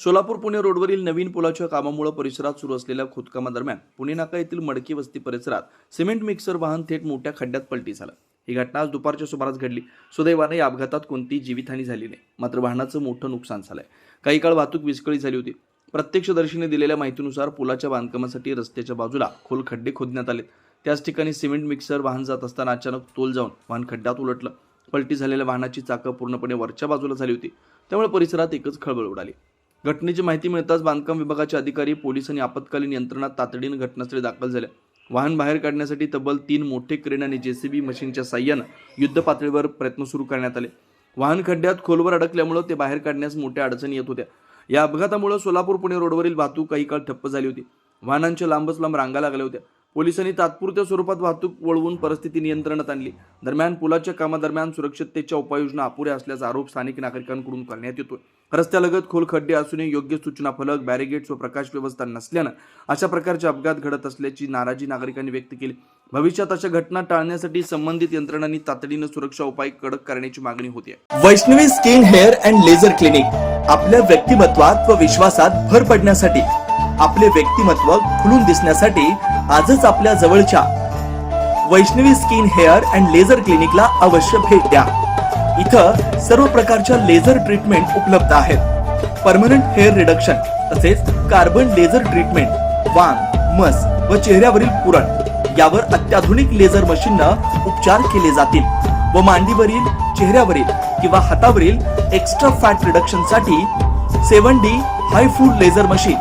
सोलापूर पुणे रोडवरील नवीन पुलाच्या कामामुळे परिसरात सुरू असलेल्या खोदकामादरम्यान पुणे नाका येथील मडकी वस्ती परिसरात सिमेंट मिक्सर वाहन थेट मोठ्या खड्ड्यात पलटी झालं. ही घटना आज दुपारच्या सुमारास घडली. सुदैवाने या अपघातात कोणतीही जीवितहानी झाली नाही. मात्र वाहनाचं मोठं नुकसान झालंय. काही काळ वाहतूक विस्कळीत झाली होती. प्रत्यक्षदर्शीने दिलेल्या माहितीनुसार पुलाच्या बांधकामासाठी रस्त्याच्या बाजूला खोल खड्डे खोदण्यात आले त्याच ठिकाणी सिमेंट मिक्सर वाहन जात असताना अचानक तोल जाऊन वाहन खड्ड्यात उलटलं. पलटी झालेल्या वाहनाची चाकं पूर्णपणे वरच्या बाजूला झाली होती. त्यामुळे परिसरात एकच खळबळ उडाली. घटनेची माहिती मिळताच बांधकाम विभागाचे अधिकारी पोलीस आणि आपत्कालीन यंत्रणा तातडीनं घटनास्थळी दाखल झाल्या वाहन बाहेर काढण्यासाठी तब्बल तीन मोठे क्रेन आणि जेसीबी मशीनच्या साह्यानं युद्ध पातळीवर प्रयत्न सुरू करण्यात आले. वाहन खड्ड्यात खोलवर अडकल्यामुळे ते बाहेर काढण्यास मोठ्या अडचणी येत होत्या. या अपघातामुळे सोलापूर पुणे रोडवरील वाहतूक काही काळ ठप्प झाली होती. वाहनांच्या लांबच लांब रांगा लागल्या होत्या. पोलिसांनी तात्पुरत्या स्वरूपात वाहतूक वळवून परिस्थिती नियंत्रणात आणली. दरम्यान पुलाच्या कामादरम्यान सुरक्षिततेच्या उपाययोजना अपुऱ्या असल्याचा आरोप स्थानिक नागरिकांकडून करण्यात येतोय. रस्त्यालगत खोल खड्डे असूनही योग्य सूचना फलक बॅरिगेट्स व प्रकाश व्यवस्था नसल्यानं अशा प्रकारचे अपघात घडत असल्याची नाराजी नागरिकांनी व्यक्त केली. भविष्यात अशा घटना टाळण्यासाठी संबंधित यंत्रणांनी तातडीनं सुरक्षा उपाय कडक करण्याची मागणी होती Vaishnavi skin hair and laser clinic आपल्या व्यक्तिमत्वात व विश्वासात भर पडण्यासाठी आपले व्यक्तिमत्व खुलून दिसण्यासाठी आजच आपल्या जवळच्या Vaishnavi skin hair and laser क्लिनिकला अवश्य भेट द्या. इथं सर्व प्रकारच्या लेझर ट्रीटमेंट उपलब्ध आहेत. परमनंट हेअर रिडक्शन तसेच कार्बन लेझर ट्रीटमेंट वांग मस व चेहऱ्यावरील पुरण यावर अत्याधुनिक लेझर मशीननं उपचार केले जातील व मांडीवरील चेहऱ्यावरील किंवा हातावरील एक्स्ट्रा फॅट रिडक्शनसाठी सेवन डी हाय फूड लेझर मशीन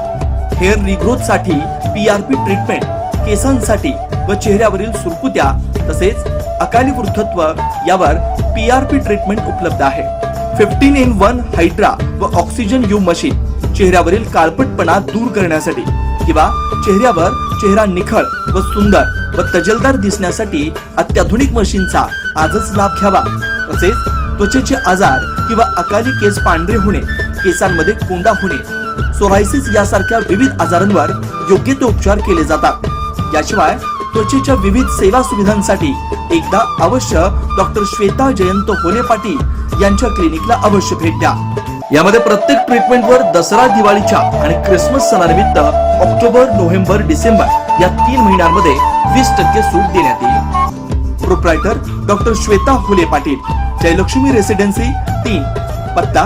हेअर रिग्रोथसाठी पीआरपी ट्रीटमेंट केसांसाठी व चेहऱ्यावरील सुरकुत्या तसेच अकाली वृद्धत्व यावर पीआरपी ट्रीटमेंट उपलब्ध आहे. फिफ्टीन इन वन हायड्रा व ऑक्सिजन यू मशीन चेहऱ्यावरील काळपटपणा दूर करण्यासाठी किंवा चेहऱ्यावर चेहरा निखळ व सुंदर व तजेलदार दिसण्यासाठी अत्याधुनिक मशीनचा आजच लाभ घ्यावा. तसेच त्वचेचे आजार किंवा अकाली केस पांढरे होणे केसांमध्ये कोंडा होणे सोरायसिस यासारख्या विविध आजारांवर योग्य ते उपचार केले जातात. याशिवाय त्वचेच्या विविध सेवा सुविधांसाठी एकदा अवश्य डॉक्टर श्वेता जयंत होले पाटील यांच्या क्लिनिकला अवश्य भेट द्या. यामध्ये प्रत्येक ट्रीटमेंटवर दसरा दिवाळीच्या आणि क्रिसमस सणानिमित्त ऑक्टोबर नोव्हेंबर डिसेंबर या तीन महिन्यांमध्ये वीस टक्के सूट देण्यात येईल. Proprietor doctor Shweta Hole Patil Jayalakshmi residency तीन पत्ता